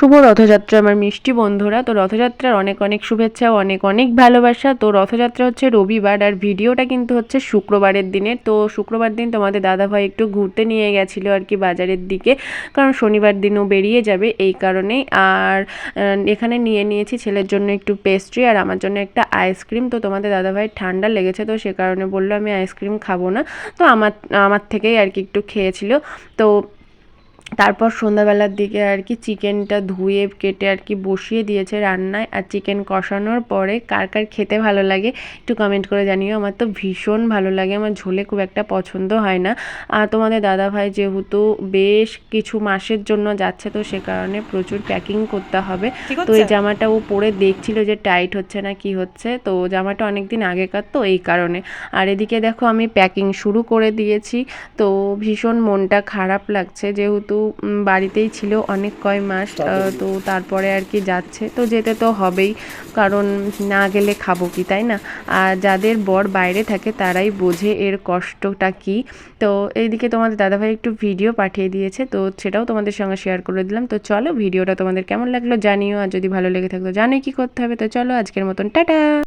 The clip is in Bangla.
শুভ রথযাত্রা, আমার মিষ্টি বন্ধুরা। তো রথযাত্রার অনেক অনেক শুভেচ্ছা অনেক অনেক ভালোবাসা। তো রথযাত্রা হচ্ছে রবিবার আর ভিডিওটা কিন্তু হচ্ছে শুক্রবারের দিনের। তো শুক্রবার দিন তোমাদের দাদাভাই একটু ঘুরতে নিয়ে গেছিল আর কি বাজারের দিকে। কারণ শনিবার দিনও বেরিয়ে যাবে এই কারণেই। আর এখানে নিয়ে নিয়েছি ছেলের জন্য একটু পেস্ট্রি আর আমার জন্য একটা আইসক্রিম তো তোমাদের দাদাভাই ঠান্ডা লেগেছে তো সে কারণে বলল, আমি আইসক্রিম খাব না। তো আমার আমার থেকেই আর কি একটু খেয়েছিল। তো তারপর সন্ধ্যাবেলার দিকে আর কি চিকেনটা ধুয়ে কেটে আর কি বসিয়ে দিয়েছে রান্নায়। আর চিকেন কষানোর পরে কার কার খেতে ভালো লাগে একটু কমেন্ট করে জানিও। আমার তো ভীষণ ভালো লাগে। আমার ঝোলে খুব একটা পছন্দ হয় না। আর তোমাদের দাদা ভাই যেহেতু বেশ কিছু মাসের জন্য যাচ্ছে তো সে কারণে প্রচুর প্যাকিং করতে হবে। তো এই জামাটা ও পরে দেখছিল যে টাইট হচ্ছে না কি হচ্ছে তো জামাটা অনেক দিন আগেকার তো এই কারণে। আর এদিকে দেখো আমি প্যাকিং শুরু করে দিয়েছি তো ভীষণ মনটা খারাপ লাগছে। যেহেতু বাড়িতেই ছিল অনেক কয় মাস তো তারপরে আর কি যাচ্ছে। তো যেতে তো হবেই কারণ না গেলে খাব কি তাই না? আর যাদের বর বাইরে থাকে তারাই বোঝে এর কষ্টটা কি। তো এইদিকে তোমাদের দাদাভাই একটু ভিডিও পাঠিয়ে দিয়েছে তো সেটাও তোমাদের সঙ্গে শেয়ার করে দিলাম। তো চলো ভিডিওটা তোমাদের কেমন লাগল জানিও আর যদি ভালো লেগে থাকতো জানোই কি করতে হবে। তো চলো আজকের মতন টাটা!